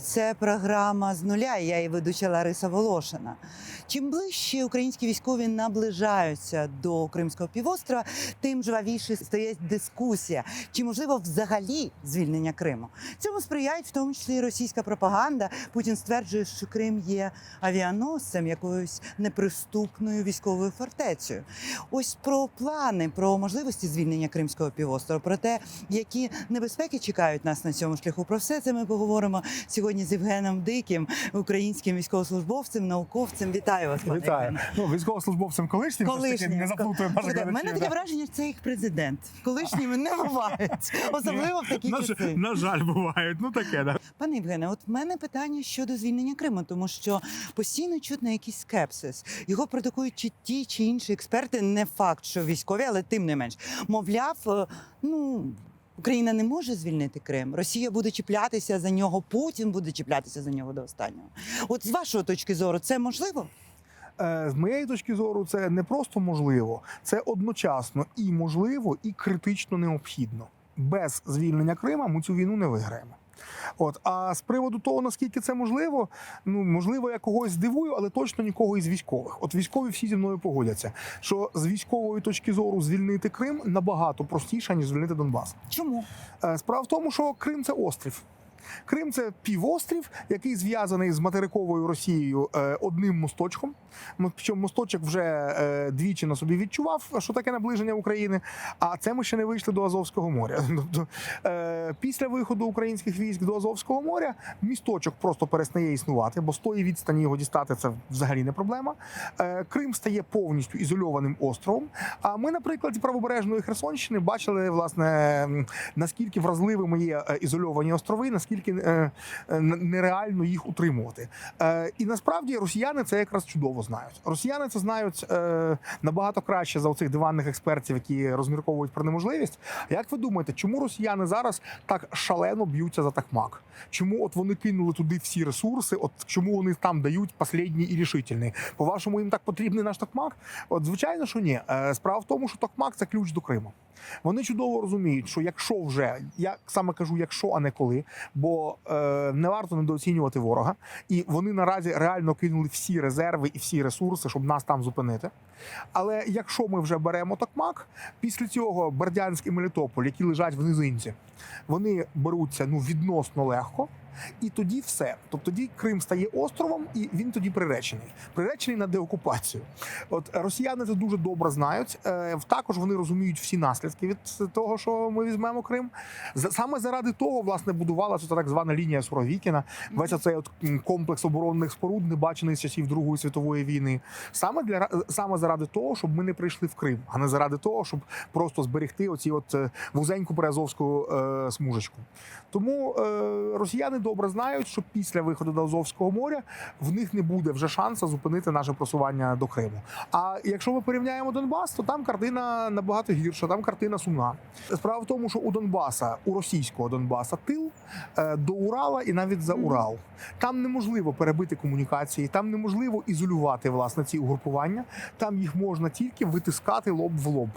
Це програма з нуля. Я її ведуча Лариса Волошина. Чим ближче українські військові наближаються до Кримського півострова, тим жвавіше стає дискусія, чи можливо взагалі звільнення Криму. Цьому сприяють в тому числі російська пропаганда. Путін стверджує, що Крим є авіаносцем якоюсь неприступною військовою фортецею. Ось про плани, про можливості звільнення Кримського півострова, про те, які небезпеки чекають нас на цьому шляху. Про все це ми поговоримо сьогодні з Євгеном Диким, українським військовослужбовцем, науковцем. Вітаю вас, пане Вітаю. Ну, військовослужбовцем колишнім, все ж таки не заплутуємо наших в мене таке да. враження, що це їх президент. Колишніми не бувають, особливо в такі на, ж- часи. на жаль, бувають. Ну таке, да. Пане Євгене, от в мене питання щодо звільнення Криму, тому що постійно чутно якийсь скепсис. Його продукують чи ті чи інші експерти. Не факт, що військові, але тим не менш. Мовляв, е, ну. Україна не може звільнити Крим. Росія буде чіплятися за нього, Путін буде чіплятися за нього до останнього. От з вашої точки зору, це можливо? Е, З моєї точки зору, це не просто можливо, це одночасно і можливо, і критично необхідно. Без звільнення Крима ми цю війну не виграємо. От а з приводу того, наскільки це можливо, ну можливо, я когось здивую, але точно нікого із військових. От військові всі зі мною погодяться, що з військової точки зору звільнити Крим набагато простіше ніж звільнити Донбас. Чому? Е, Справа в тому, що Крим це острів. Крим це півострів, який зв'язаний з материковою Росією е, одним мосточком. Причому мосточок вже е, двічі на собі відчував, що таке наближення України. А це ми ще не вийшли до Азовського моря. Тобто, е, після виходу українських військ до Азовського моря місточок просто перестає існувати, бо з тої відстані його дістати це взагалі не проблема. Крим стає повністю ізольованим островом. А ми, на прикладі правобережної Херсонщини, бачили власне наскільки вразливими є ізольовані острови, наскільки е, е, нереально їх утримувати. Е, І насправді росіяни це якраз чудово знають. Росіяни це знають набагато краще за оцих диванних експертів, які розмірковують про неможливість. Як ви думаєте, чому росіяни зараз так шалено б'ються за такмак? Чому от вони кинули туди всі ресурси? От чому вони там дають последній і рішительний? По вашому їм так потрібний наш такмак? От звичайно, що ні. Справа в тому, що такмак це ключ до Криму. Вони чудово розуміють, що якщо вже я саме кажу, якщо, а не коли, бо е, не варто недооцінювати ворога, і вони наразі реально кинули всі резерви і всі ресурси, щоб нас там зупинити. Але якщо ми вже беремо Токмак, після цього Бердянськ і Мелітополь, які лежать в низинці, вони беруться ну відносно легко. І тоді все. Тобто тоді Крим стає островом, і він тоді приречений. Приречений на деокупацію. От росіяни це дуже добре знають. Е, Також вони розуміють всі наслідки від того, що ми візьмемо Крим. Саме заради того, власне, будувалася так звана лінія Суровікіна. Весь оцей от комплекс оборонних споруд, не бачений з часів Другої світової війни. Саме для саме заради того, щоб ми не прийшли в Крим, а не заради того, щоб просто зберегти оці от е, вузеньку приазовську е, смужечку. Тому е, росіяни добре знають, що після виходу до Азовського моря в них не буде вже шансу зупинити наше просування до Криму. А якщо ми порівняємо Донбас, то там картина набагато гірша, там картина сумна. Справа в тому, що у Донбаса, у російського Донбаса, тил е, до Урала і навіть за Урал. Там неможливо перебити комунікації, там неможливо ізолювати власне ці угрупування. Там їх можна тільки витискати лоб в лоб.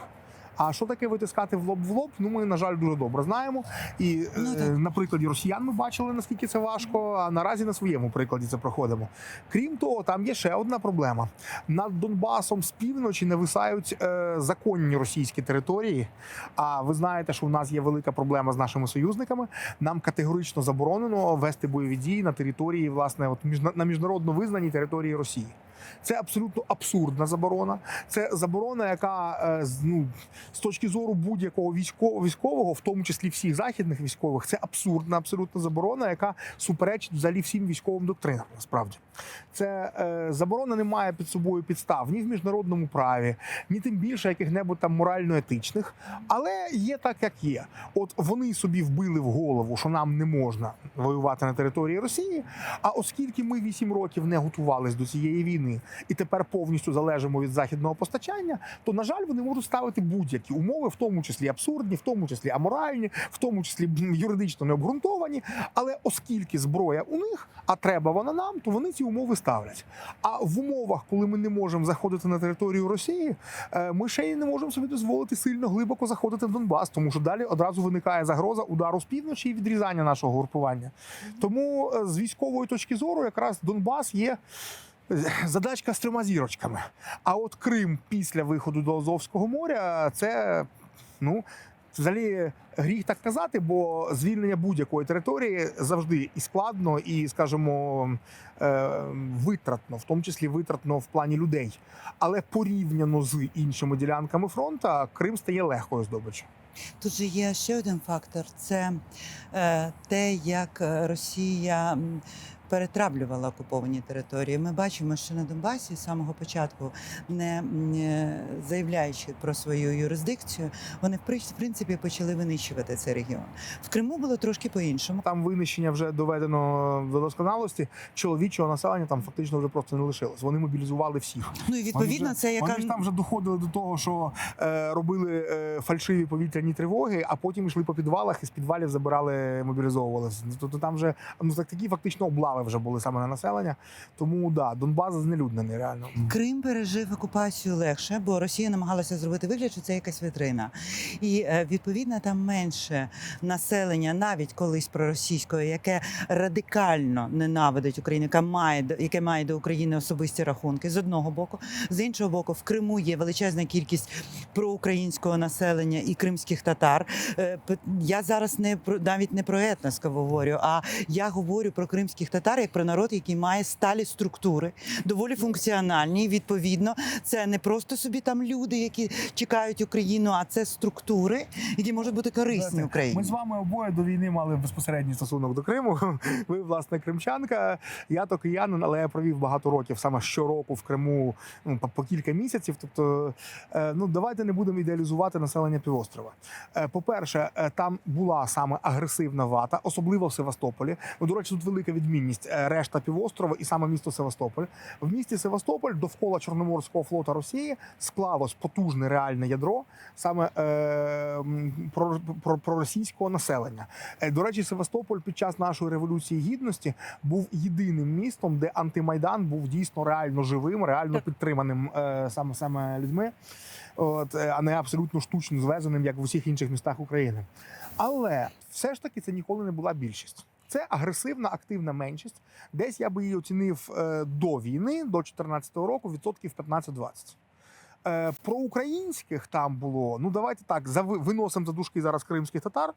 А що таке витискати в лоб в лоб? Ну ми на жаль дуже добре знаємо. І Ну, е, на прикладі росіян ми бачили наскільки це важко. А наразі на своєму прикладі це проходимо. Крім того, там є ще одна проблема. Над Донбасом з півночі нависають е, законні російські території. А ви знаєте, що в нас є велика проблема з нашими союзниками. Нам категорично заборонено вести бойові дії на території, власне, от на міжнародно визнаній території Росії. Це абсолютно абсурдна заборона. Це заборона, яка е, ну, з точки зору будь-якого військового в тому числі всіх західних військових, це абсурдна абсолютна заборона, яка суперечить взагалі всім військовим доктринам. Насправді, це е, заборона не має під собою підстав ні в міжнародному праві, ні тим більше яких-небудь там морально-етичних. Але є так, як є. От вони собі вбили в голову, що нам не можна воювати на території Росії. А оскільки ми вісім років не готувались до цієї війни, війни і тепер повністю залежимо від західного постачання, то на жаль, вони можуть ставити будь-які умови, в тому числі абсурдні, в тому числі аморальні, в тому числі юридично необґрунтовані. Але оскільки зброя у них, а треба вона нам, то вони ці умови ставлять. А в умовах, коли ми не можемо заходити на територію Росії, е, ми ще й не можемо собі дозволити сильно глибоко заходити в Донбас, тому що далі одразу виникає загроза удару з півночі і відрізання нашого групування. Тому е, з військової точки зору, якраз Донбас є. Задачка з трьома зірочками. А от Крим після виходу до Азовського моря це ну взагалі гріх так казати, бо звільнення будь-якої території завжди і складно, і, скажімо, е, витратно, в тому числі витратно в плані людей. Але порівняно з іншими ділянками фронту, Крим стає легкою здобиччю. Тут же є ще один фактор: це е, те, як е, Росія перетравлювала окуповані території. Ми бачимо, що на Донбасі з самого початку, не заявляючи про свою юрисдикцію, вони в принципі почали винищувати цей регіон. В Криму було трошки по-іншому. Там винищення вже доведено до досконалості. Чоловічого населення там фактично вже просто не лишилось. Вони мобілізували всіх. Ну і відповідно, вони це яка вони ж там вже доходили до того, що е, робили е, фальшиві повітряні тривоги, а потім йшли по підвалах і з підвалів забирали, мобілізовували. Тобто там вже ну так такі фактично облави вже були саме на населення. Тому да, Донбас знелюднений реально. Крим пережив окупацію легше, бо Росія намагалася зробити вигляд, що це якась вітрина. І е, відповідно там менше населення, навіть колись проросійського, яке радикально ненавидить Україну, яке має яке має до України особисті рахунки з одного боку. З іншого боку, в Криму є величезна кількість проукраїнського населення і кримських татар. Е, Я зараз не про навіть не про етнос говорю, а я говорю про кримських татар як про народ, який має сталі структури, доволі функціональні. Відповідно, це не просто собі там люди, які чекають Україну, а це структури, які можуть бути корисні Україні. Ми з вами обоє до війни мали безпосередній стосунок до Криму. Ви, власне, кримчанка. Я то киянин, але я провів багато років саме щороку в Криму ну, по, по кілька місяців. Тобто, е, ну давайте не будемо ідеалізувати населення півострова. Е, По-перше, е, там була саме агресивна вата, особливо в Севастополі. Ну, до речі, тут велика відмінність е, решта півострова і саме місто Севастополь. В місті Севастополь довкола Чорноморського флота Росії склалось потужне реальне ядро саме е, м, про, про, проросійського населення. Е, До речі, Севастополь під час нашої революції гідності був єдиним містом, де антимайдан був дійсно реально живим, реально підтриманим е, саме саме людьми. От, е, а не абсолютно штучно звезеним, як в усіх інших містах України. Але все ж таки це ніколи не була більшість. Це агресивна активна меншість. Десь я би її оцінив е, до війни, до 2014 року, відсотків 15-20. Е, про українських там було. Ну давайте так, за виносимо за дужки зараз кримських татар.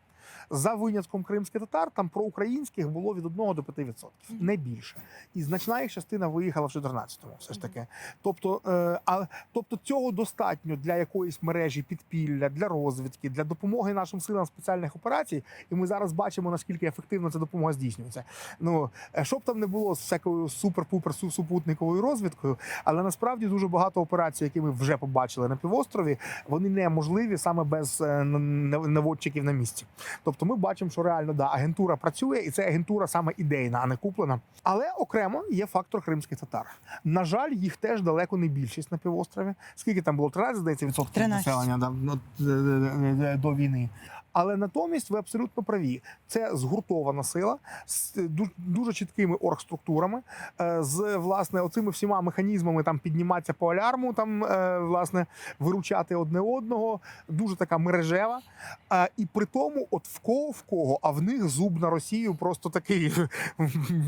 За винятком кримських татар там про українських було від 1 до 5%, не більше. І значна їх частина виїхала в 14-му, все ж таки. Тобто, е, а, тобто цього достатньо для якоїсь мережі підпілля, для розвідки, для допомоги нашим силам спеціальних операцій. І ми зараз бачимо наскільки ефективно ця допомога здійснюється. Ну е, щоб там не було з всякою супер-пупер су- супутниковою розвідкою, але насправді дуже багато операцій, які ми вже побачили на півострові, вони неможливі саме без е, наводчиків на місці. Тобто, ми бачимо, що реально да агентура працює, і це агентура саме ідейна, а не куплена. Але окремо є фактор кримських татар. На жаль, їх теж далеко не більшість на півострові. Скільки там було 13, здається, відсотків населення да, ну, е, е, до війни. Але натомість ви абсолютно праві. Це згуртована сила з дуже чіткими оргструктурами, е, з власне оцими всіма механізмами там підніматися по алярму, там е, власне виручати одне одного. Дуже така мережева. Е, І при тому, от в кого в кого, а в них зуб на Росію просто такий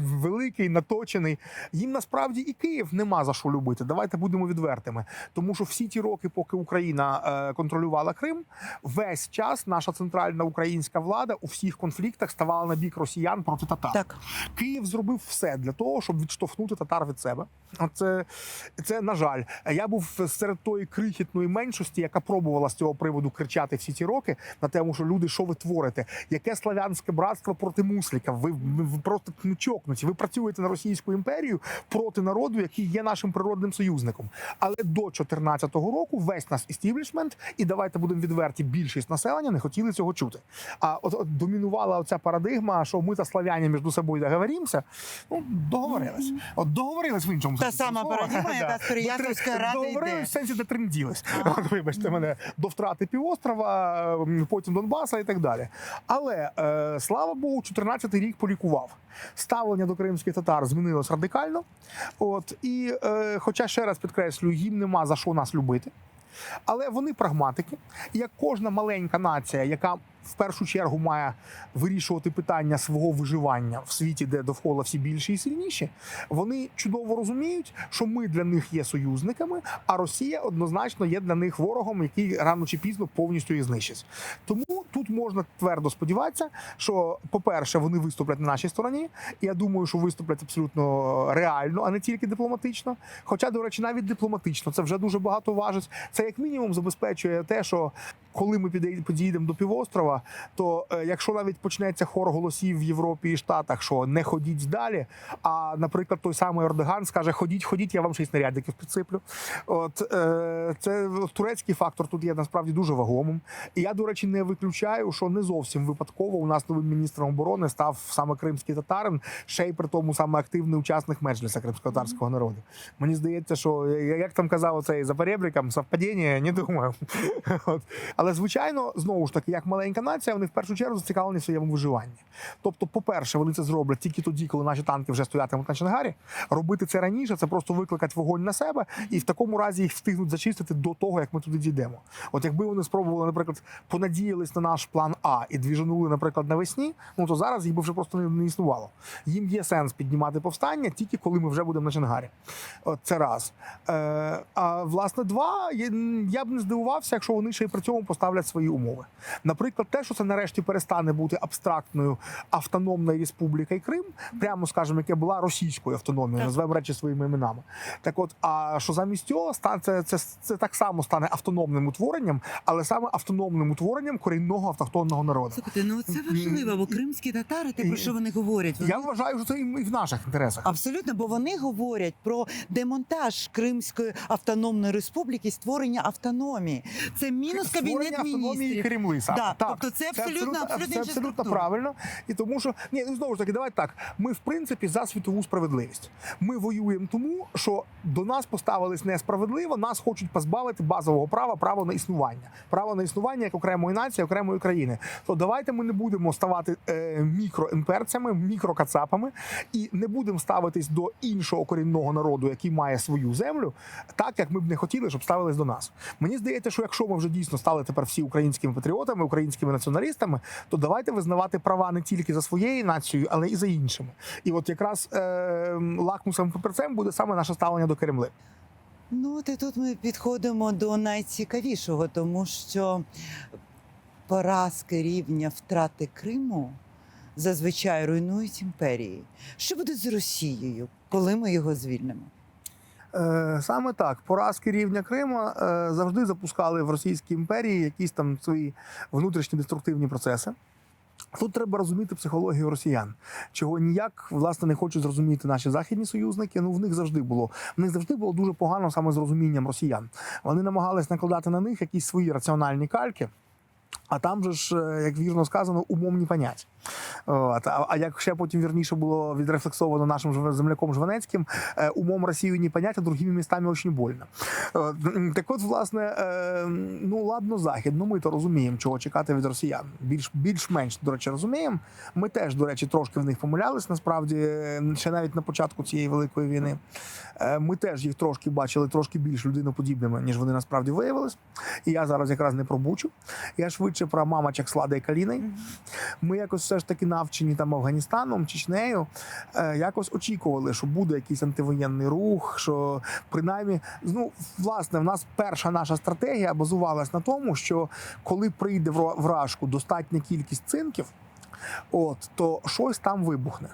великий, наточений. Їм насправді і Київ нема за що любити. Давайте будемо відвертими. Тому що всі ті роки, поки Україна контролювала Крим, весь час наша центральна українська влада у всіх конфліктах ставала на бік росіян проти татар. Так, Київ зробив все для того, щоб відштовхнути татар від себе. Це, це на жаль. Я був серед тої крихітної меншості, яка пробувала з цього приводу кричати всі ці роки на тему, що люди, що ви творите? Яке славянське братство проти мусліка? Ви, ви просто ну, чокнуті. Ви працюєте на Російську імперію проти народу, який є нашим природним союзником. Але до 2014 року весь наш істіблішмент, і давайте будемо відверті, більшість населення не хотіли цього його чути. А от, от домінувала оця парадигма, що ми та славяні між собою договоримося. Ну, договорились. От договорились в іншому Та сама парадигма, яка з Переяславської ради Договорились в сенсі, де тренділись. Вибачте мене, до втрати півострова, потім Донбаса і так далі. Але е, слава Богу, 14-й рік полікував. Ставлення до кримських татар змінилось радикально. От і, е, хоча ще раз підкреслюю, їм нема за що нас любити. Але вони прагматики, як кожна маленька нація, яка в першу чергу має вирішувати питання свого виживання в світі, де довкола всі більші і сильніші, вони чудово розуміють, що ми для них є союзниками, а Росія однозначно є для них ворогом, який рано чи пізно повністю їх знищить. Тому тут можна твердо сподіватися, що, по-перше, вони виступлять на нашій стороні. Я думаю, що виступлять абсолютно реально, а не тільки дипломатично. Хоча, до речі, навіть дипломатично це вже дуже багато важить. Це як мінімум забезпечує те, що коли ми підійдемо до півострова, то е, якщо навіть почнеться хор голосів в Європі і Штатах, що не ходіть далі. А наприклад, той самий Ердоган скаже: Ходіть, ходіть, я вам ще й снарядиків підсиплю. От е, це турецький фактор тут є насправді дуже вагомим. І я, до речі, не виключаю, що не зовсім випадково у нас новим міністром оборони став саме кримський татарин, ще й при тому саме активний учасник меджліса кримсько-татарського народу. Мені здається, що я- як там казав цей за перебриком, совпадіння, не думаю. От. Але звичайно, знову ж таки, як маленька нація, вони в першу чергу зацікавлені в своєму виживанні. Тобто, по-перше, вони це зроблять тільки тоді, коли наші танки вже стоятимуть на Чангарі. Робити це раніше це просто викликати вогонь на себе, і в такому разі їх встигнуть зачистити до того, як ми туди дійдемо. От якби вони спробували, наприклад, понадіялись на наш план А і двіжанули, наприклад, навесні, ну то зараз їх би вже просто не, не існувало. Їм є сенс піднімати повстання тільки коли ми вже будемо на Чангарі. От це раз. Е, а власне, два я, я б не здивувався, якщо вони ще й при цьому поставлять свої умови. Наприклад, те, що це нарешті перестане бути абстрактною автономною республікою Крим, прямо скажемо, яке була російською автономією, назвемо речі своїми іменами. Так от, а що замість цього стане це, це, це так само стане автономним утворенням, але саме автономним утворенням корінного автохтонного народу. Слухайте, ну це важливо, бо кримські татари, те про що вони говорять? Я вважаю, що це і в наших інтересах. Абсолютно, бо вони говорять про демонтаж Кримської автономної республіки, створення автономії. Це мінус Створення кабінет міністрів. Кремли. саме. Да, так. тобто це абсолютно- абсолютно це абсолютно правильно. І тому що ні, ну знову ж таки, давайте так. Ми в принципі за світову справедливість. Ми воюємо тому, що до нас поставились несправедливо. Нас хочуть позбавити базового права, право на існування, право на існування як окремої нації, окремої країни. То давайте ми не будемо ставати е, мікроімперцями, мікрокацапами і не будемо ставитись до іншого корінного народу, який має свою землю, так як ми б не хотіли, щоб ставились до нас. Мені здається, що якщо ми вже дійсно стали тепер всі українськими патріотами, українськими націоналістами, то давайте визнавати права не тільки за своєю нацією, але і за іншими. І от якраз е, лакмусом папірцем буде саме наше ставлення до Кремли. Ну, от і тут ми підходимо до найцікавішого, тому що поразки рівня втрати Криму зазвичай руйнують імперії. Що буде з Росією, коли ми його звільнимо? Е, Саме так, поразки рівня Крима е, завжди запускали в Російській імперії якісь там свої внутрішні деструктивні процеси. Тут треба розуміти психологію росіян, чого ніяк власне не хочуть зрозуміти наші західні союзники. Ну в них завжди було. В них завжди було дуже погано саме з розумінням росіян. Вони намагались накладати на них якісь свої раціональні кальки. А там же ж, е, як вірно сказано, умом не понять. От. А, а як ще потім вірніше було відрефлексовано нашим земляком Жванецьким, е, умом Росію не понять, а другими містами очень больно. От. Так от, власне, е, ну ладно, захід. Ну ми то розуміємо, чого чекати від росіян. Більш більш-менш, до речі, розуміємо. Ми теж, до речі, трошки в них помилялись. Насправді, ще навіть на початку цієї великої війни. Ми теж їх трошки бачили трошки більш людиноподібними, ніж вони насправді виявились. І я зараз якраз не про Бучу. Я швидше про мамачок Слада слади Каліни. Ми якось все ж таки навчені там Афганістаном, Чечнею, е, якось очікували, що буде якийсь антивоєнний рух. Що принаймні, ну власне, в нас перша наша стратегія базувалась на тому, що коли прийде в вражку достатня кількість цинків, от то щось там вибухне.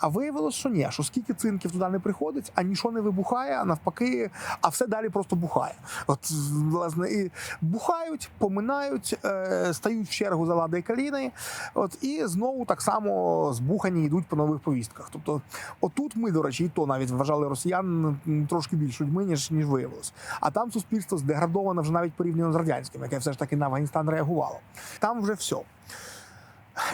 А виявилось, що ні, що скільки цинків туди не приходить, а нічого не вибухає, а навпаки, а все далі просто бухає. От власне і бухають, поминають, е, стають в чергу за лади каліни. От і знову так само збухані йдуть по нових повістках. Тобто, отут ми, до речі, і то навіть вважали росіян трошки більш людьми, ніж ніж виявилось. А там суспільство здеградоване вже навіть порівняно з радянським, яке все ж таки на Афганістан реагувало. Там вже все.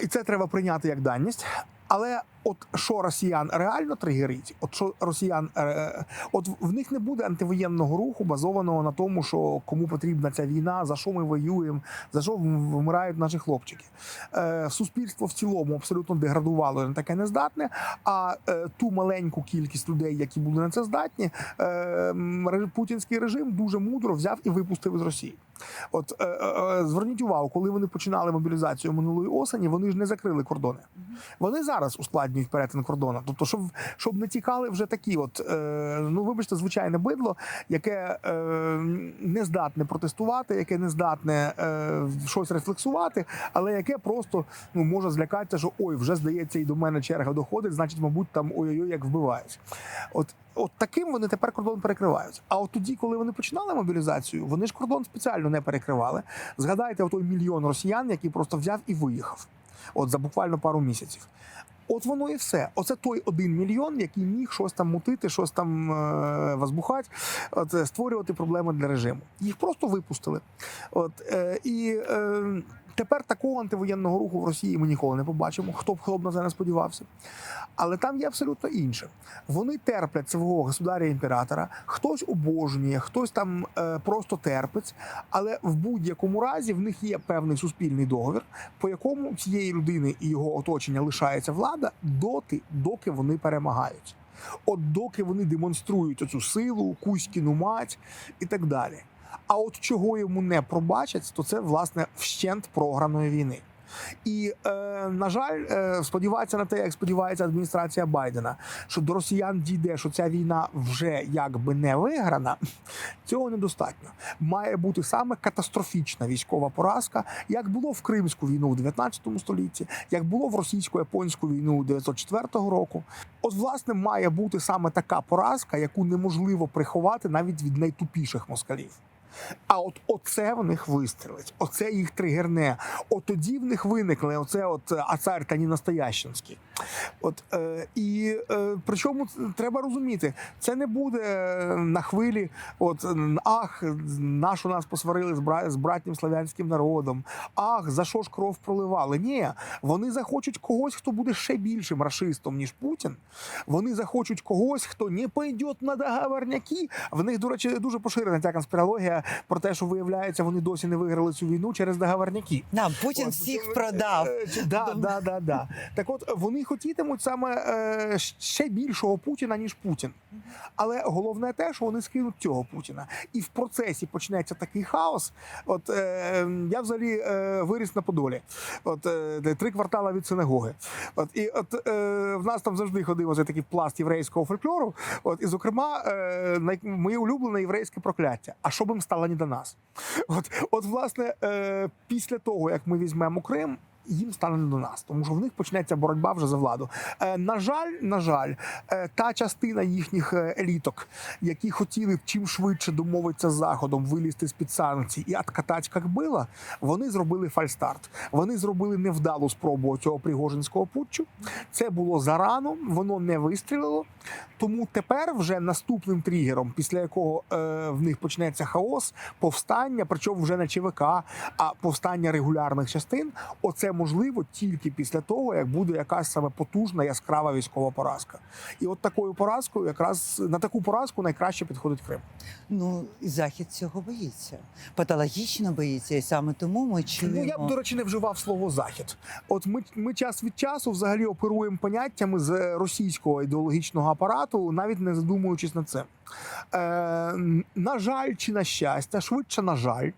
І це треба прийняти як даність. Але от що росіян реально тригерить, от що росіян, е, от в них не буде антивоєнного руху, базованого на тому, що кому потрібна ця війна, за що ми воюємо, за що вмирають наші хлопчики. Е, суспільство в цілому абсолютно деградувало і на таке нездатне. А е, ту маленьку кількість людей, які були на це здатні, е, путінський режим дуже мудро взяв і випустив із Росії. От е, е, е, зверніть увагу, коли вони починали мобілізацію минулої осені, вони ж не закрили кордони. Вони зараз ускладнюють перетин кордону. Тобто, щоб, щоб не тікали вже такі, от е, ну вибачте, звичайне бидло, яке е, не здатне протестувати, яке не здатне е, щось рефлексувати, але яке просто ну може злякатися, що ой, вже здається, і до мене черга доходить, значить, мабуть, там ой-ой, як вбивають. От. От таким вони тепер кордон перекривають. А от тоді, коли вони починали мобілізацію, вони ж кордон спеціально не перекривали. Згадайте, той мільйон росіян, який просто взяв і виїхав. От за буквально пару місяців. От воно і все. Оце той один мільйон, який міг щось там мутити, щось там е, возбухати, от, створювати проблеми для режиму. Їх просто випустили. От, е, і е, тепер такого антивоєнного руху в Росії ми ніколи не побачимо. Хто б хто б на це не сподівався. Але там є абсолютно інше. Вони терплять свого государя імператора, хтось обожнює, хтось там е, просто терпить. Але в будь-якому разі в них є певний суспільний договір, по якому цієї людини і його оточення лишається влада доти, доки вони перемагають. От доки вони демонструють оцю силу, кузькіну мать і так далі. А от чого йому не пробачать, то це власне вщент програної війни. І е, на жаль, е, сподівається на те, як сподівається адміністрація Байдена, що до росіян дійде, що ця війна вже якби не виграна. Цього недостатньо. Має бути саме катастрофічна військова поразка, як було в Кримську війну в 19 столітті, як було в російсько-японську війну 904 року. От, власне, має бути саме така поразка, яку неможливо приховати навіть від найтупіших москалів. А от оце в них вистрелить, оце їх тригерне. От тоді в них виникне оце от е, а цар та не настоященський. От е, і е, причому треба розуміти, це не буде е, на хвилі. От ах, нашу нас посварили з бра- з братнім славянським народом. Ах, за що ж кров проливали? Ні, вони захочуть когось, хто буде ще більшим рашистом, ніж Путін. Вони захочуть когось, хто не пойде на договорняки. В них, до речі, дуже поширена ця конспірологія про те, що виявляється, вони досі не виграли цю війну через договорняки. Да, Путін От, всіх продав. е, Да, да, да, да. Так от вони хотітимуть саме е, ще більшого Путіна, ніж Путін. Але головне те, що вони скинуть цього Путіна. І в процесі почнеться такий хаос. От е, я взагалі е, виріс на Подолі. От е, три квартала від синагоги. От і от е, в нас там завжди ходив оцей такий пласт єврейського фольклору. От і зокрема, е, най- моє улюблене єврейське прокляття. А що б їм стало не до нас? От, от власне, е, після того як ми візьмемо Крим. Їм стане не до нас, тому що в них почнеться боротьба вже за владу. Е, на жаль, на жаль, е, та частина їхніх е, еліток, які хотіли чим швидше домовитися з заходом, вилізти з під санкцій і откатати як била, вони зробили фальстарт. Вони зробили невдалу спробу цього пригожинського путчу. Це було зарано, воно не вистрілило. Тому тепер вже наступним тригером, після якого е, в них почнеться хаос, повстання, причому вже не ЧВК, а повстання регулярних частин. Оце можливо тільки після того, як буде якась саме потужна яскрава військова поразка. І от такою поразкою, якраз на таку поразку найкраще підходить Крим. Ну, і захід цього боїться. Патологічно боїться, і саме тому ми чуємо. Ну я б до речі не вживав слово захід. От ми, ми час від часу взагалі оперуємо поняттями з російського ідеологічного апарату, навіть не задумуючись над цим. Е, на жаль, чи на щастя, швидше на жаль.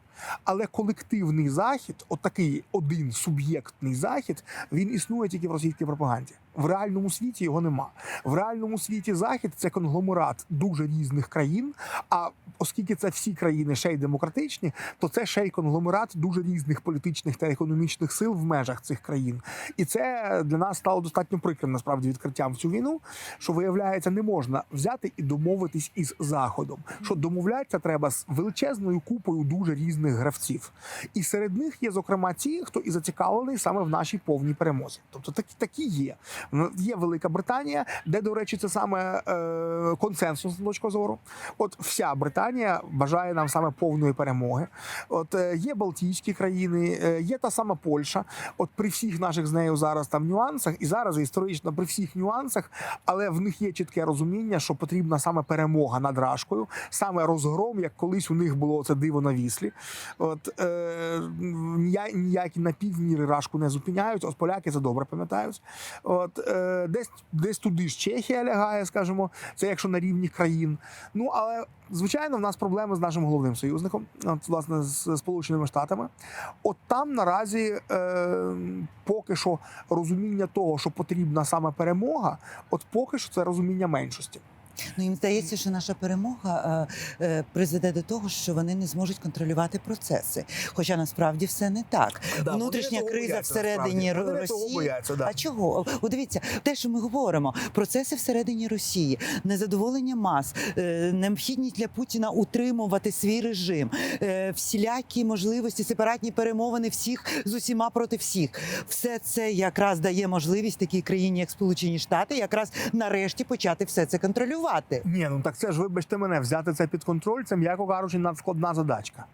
Але колективний захід, от такий один суб'єктний захід, він існує тільки в російській пропаганді. В реальному світі його нема. В реальному світі захід це конгломерат дуже різних країн. А оскільки це всі країни ще й демократичні, то це ще й конгломерат дуже різних політичних та економічних сил в межах цих країн. І це для нас стало достатньо прикрим насправді відкриттям в цю війну. Що виявляється, не можна взяти і домовитись із заходом. Що домовлятися треба з величезною купою дуже різних гравців. І серед них є зокрема ті, хто і зацікавлений саме в нашій повній перемозі. Тобто такі такі є. Ну, Є Велика Британія, де, до речі, це саме е, консенсусна точка зору. От вся Британія бажає нам саме повної перемоги. От е, є Балтійські країни, е, є та сама Польща. От при всіх наших з нею зараз там нюансах, і зараз історично при всіх нюансах, але в них є чітке розуміння, що потрібна саме перемога над Рашкою, саме розгром, як колись у них було це диво на віслі. От е, ніякі напівміри Рашку не зупиняють. От поляки це добре пам'ятають. От е, десь десь туди ж Чехія лягає, скажімо, це якщо на рівні країн. Ну але звичайно, в нас проблеми з нашим головним союзником, от, власне, з Сполученими Штатами. От там наразі е, поки що розуміння того, що потрібна саме перемога, от поки що це розуміння меншості. Ну їм здається, що наша перемога е, е, призведе до того, що вони не зможуть контролювати процеси. Хоча насправді все не так. Внутрішня криза всередині Ро- Росії. А чого? О, дивіться, те, що ми говоримо, процеси всередині Росії, незадоволення мас, е, необхідність для Путіна утримувати свій режим, е, всілякі можливості, сепаратні перемовини всіх з усіма проти всіх. Все це якраз дає можливість такій країні, як Сполучені Штати, якраз нарешті почати все це контролювати. Ні, ну так це ж вибачте мене, взяти це під контроль, це м'яко кажучи, надскладна задачка.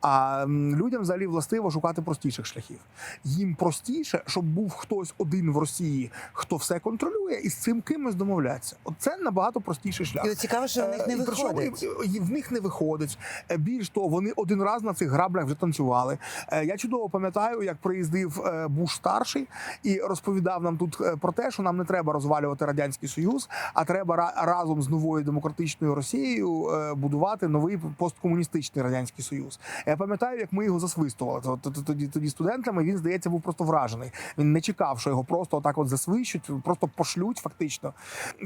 А людям взагалі властиво шукати простіших шляхів. Їм простіше, щоб був хтось один в Росії, хто все контролює, і з цим кимось домовлятися. От це набагато простіший шлях. І цікаво, що в них не Е, причому виходить. і- В них не виходить. Е, Більш того, вони один раз на цих граблях вже танцювали. Е, Я чудово пам'ятаю, як приїздив Буш старший і розповідав нам тут про те, що нам не треба розвалювати радянський союз, а треба ра- разом з новою демократичною Росією е, будувати новий посткомуністичний радянський союз. Я пам'ятаю, як ми його засвистували. Тоді тоді студентами він здається був просто вражений. Він не чекав, що його просто отак от засвищуть, просто пошлють фактично.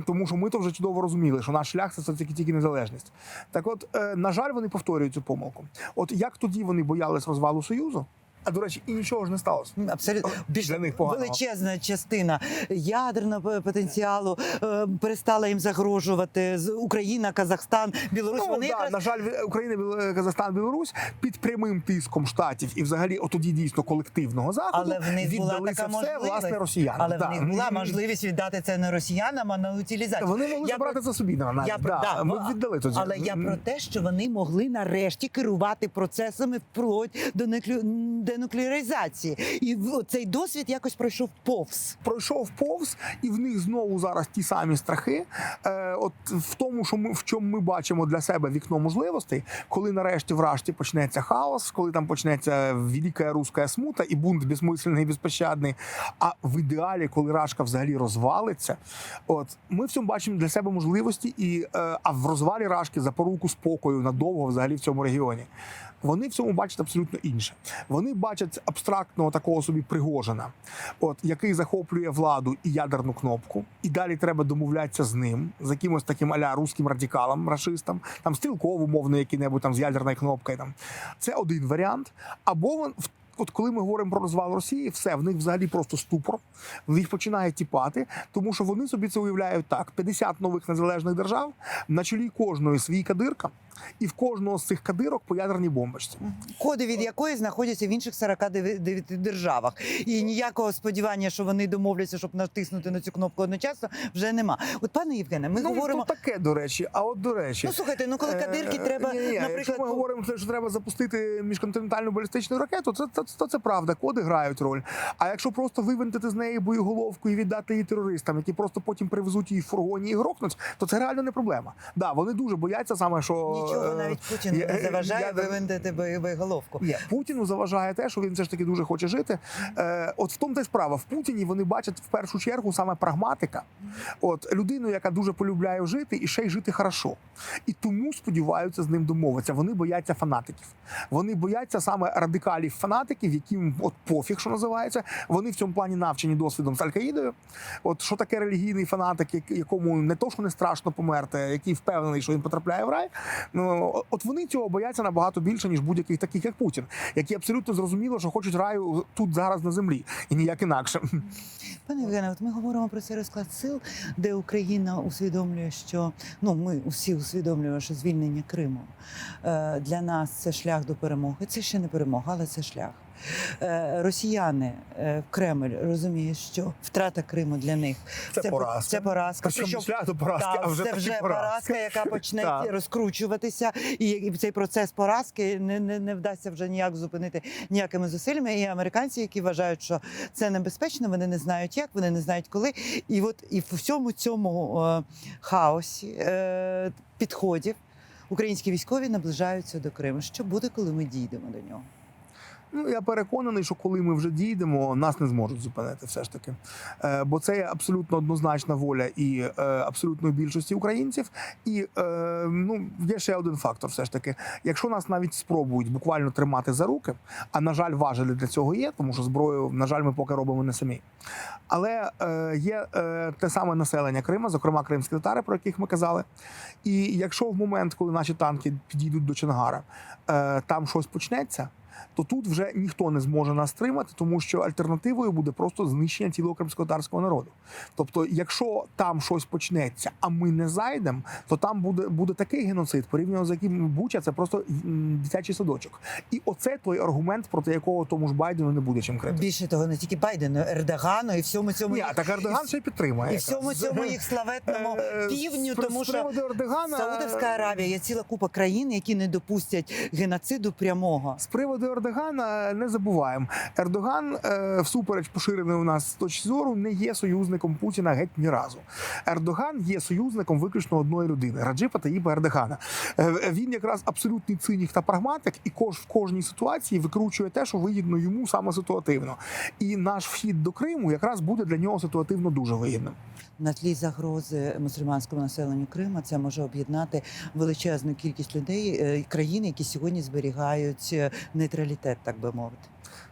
Тому що ми то вже чудово розуміли, що наш шлях це тільки тільки незалежність. Так, от е, на жаль, вони повторюють цю помилку. От як тоді вони боялись розвалу союзу, а до речі, і нічого ж не сталося. Абсолютно більш Для них поганого. величезна частина ядерного потенціалу е, перестала їм загрожувати з Україна, Казахстан, Білорусь. Ну, вони да, якраз на жаль, в- Україна, Біл- Казахстан, Білорусь під прямим тиском штатів і взагалі от тоді дійсно колективного заходу але в них була віддали така це все можливість. власне росіянам. Але Да. в них була можливість віддати це не росіянам, а на утилізацію. Вони могли забрати про- це собі навіть. Я про да. да, Ми а- віддали тоді. але я про те, що вони могли нарешті керувати процесами вплоть до неклю... денуклеаризації. І цей досвід якось пройшов повз. пройшов повз, і в них знову зараз ті самі страхи. Е, от в тому, що ми в чому ми бачимо для себе вікно можливостей, коли нарешті в Рашті почнеться хаос, коли там почнеться велика руська смута і бунт безмисленний і безпощадний. А в ідеалі, коли Рашка взагалі розвалиться, от ми в цьому бачимо для себе можливості, і е, а в розвалі Рашки запоруку спокою надовго взагалі в цьому регіоні. Вони в цьому бачать абсолютно інше. Вони бачать абстрактного такого собі Пригожина, от який захоплює владу і ядерну кнопку, і далі треба домовлятися з ним, з якимось таким аля руським радикалом, рашистом, там стрілков, умовно, який-небудь там з ядерною кнопкою. Там це один варіант. Або в- От коли ми говоримо про розвал Росії, все в них взагалі просто ступор. В них починає тіпати, тому що вони собі це уявляють так: 50 нових незалежних держав на чолі кожної свій кадирка, і в кожного з цих кадирок по ядерній бомбочці. коди від якої знаходяться в інших 49 державах. І ніякого сподівання, що вони домовляться, щоб натиснути на цю кнопку одночасно, вже нема. От пане Євгене, ми ну, говоримо. то таке, до речі. А от до речі, Ну слухайте, ну коли кадирки Е, треба, ні, ні, Якщо наприклад, ми говоримо, що треба запустити міжконтинентальну балістичну ракету, це, це, це, це правда, коди грають роль. А якщо просто вивинтити з неї боєголовку і віддати її терористам, які просто потім привезуть її в фургоні і грохнуть, то це реально не проблема. Да, вони дуже бояться саме, що нічого е, навіть Путін не заважає я- вивинтити бої- боєголовку. ні, Путіну заважає те, що він все ж таки дуже хоче жити. Е, от в тому та й справа. В Путіні вони бачать в першу чергу саме прагматика, от людину, яка дуже полюбляє жити і ще й жити хорошо. І тому сподіваються з ним домовитися. Вони бояться фанатиків. Вони бояться саме радикалів фанатиків, яким от пофіг, що називається. Вони в цьому плані навчені досвідом з Аль-Каїдою. От що таке релігійний фанатик, якому не то, що не страшно померти, який впевнений, що він потрапляє в рай. Ну от вони цього бояться набагато більше, ніж будь-яких таких, як Путін, які абсолютно зрозуміло, що хочуть раю тут зараз на землі, і ніяк інакше. Пане Євгене, от ми говоримо про цей розклад сил, де Україна усвідомлює, що ну ми усі усвідомлюємо, що звільнення Криму е, для нас це шлях до перемоги. Це ще не перемога, але це шлях. Е, Росіяни е, Кремль розуміє, що втрата Криму для них Це поразка. Це поразка. Причому Причому шлях до поразки, Так, а вже це вже поразка. поразка, яка почне розкручуватися, і і цей процес поразки не, не, не вдасться вже ніяк зупинити ніякими зусиллями. І американці, які вважають, що це небезпечно, вони не знають як, вони не знають коли. І от і в всьому цьому е, хаосі е, підходів українські військові наближаються до Криму. Що буде, коли ми дійдемо до нього? Ну, я переконаний, що коли ми вже дійдемо, нас не зможуть зупинити, все ж таки. Е, бо це є абсолютно однозначна воля і е, абсолютної більшості українців. І е, ну, є ще один фактор, все ж таки. Якщо нас навіть спробують буквально тримати за руки, а на жаль, важелі для цього є, тому що зброю, на жаль, ми поки робимо не самі. Але є те саме населення Крима, зокрема кримські татари, про яких ми казали. І якщо в момент, коли наші танки підійдуть до Чонгара, е, там щось почнеться, то тут вже ніхто не зможе нас стримати, тому що альтернативою буде просто знищення цілого кримськотарського народу. Тобто, якщо там щось почнеться, а ми не зайдемо, то там буде, буде такий геноцид, порівняно з яким Буча, це просто дитячий садочок. І оце той аргумент, проти якого тому ж Байдену не буде чим крити. Більше того, не тільки Байдену, Ердогану і всьому цьому Ні, їх- так Ердоган ще підтримує. і всьому цьому їх славетному Е, півдню, тому що Ердогана, Саудовська Аравія є ціла купа країн, які не допустять геноциду прямого. З приводу Ердогана не забуваємо. Ердоган, е, всупереч поширеної у нас точки зору, не є союзником Путіна геть ні разу. Ердоган є союзником виключно одної людини Раджипа Таїба Ердогана. Е, Він якраз абсолютний цинік та прагматик, і кож в кожній ситуації викручує те, що вигідно йому саме ситуативно. І наш вхід до Криму якраз буде для нього ситуативно дуже вигідним. На тлі загрози мусульманському населенню Крима це може об'єднати величезну кількість людей е, країн, які сьогодні зберігають е, нейтралітет, так би мовити.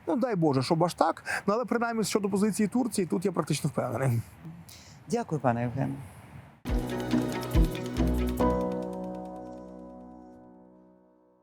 Ну дай Боже, щоб аж так. Ну але принаймні щодо позиції Турції, тут я практично впевнений. Дякую, пане Євгене.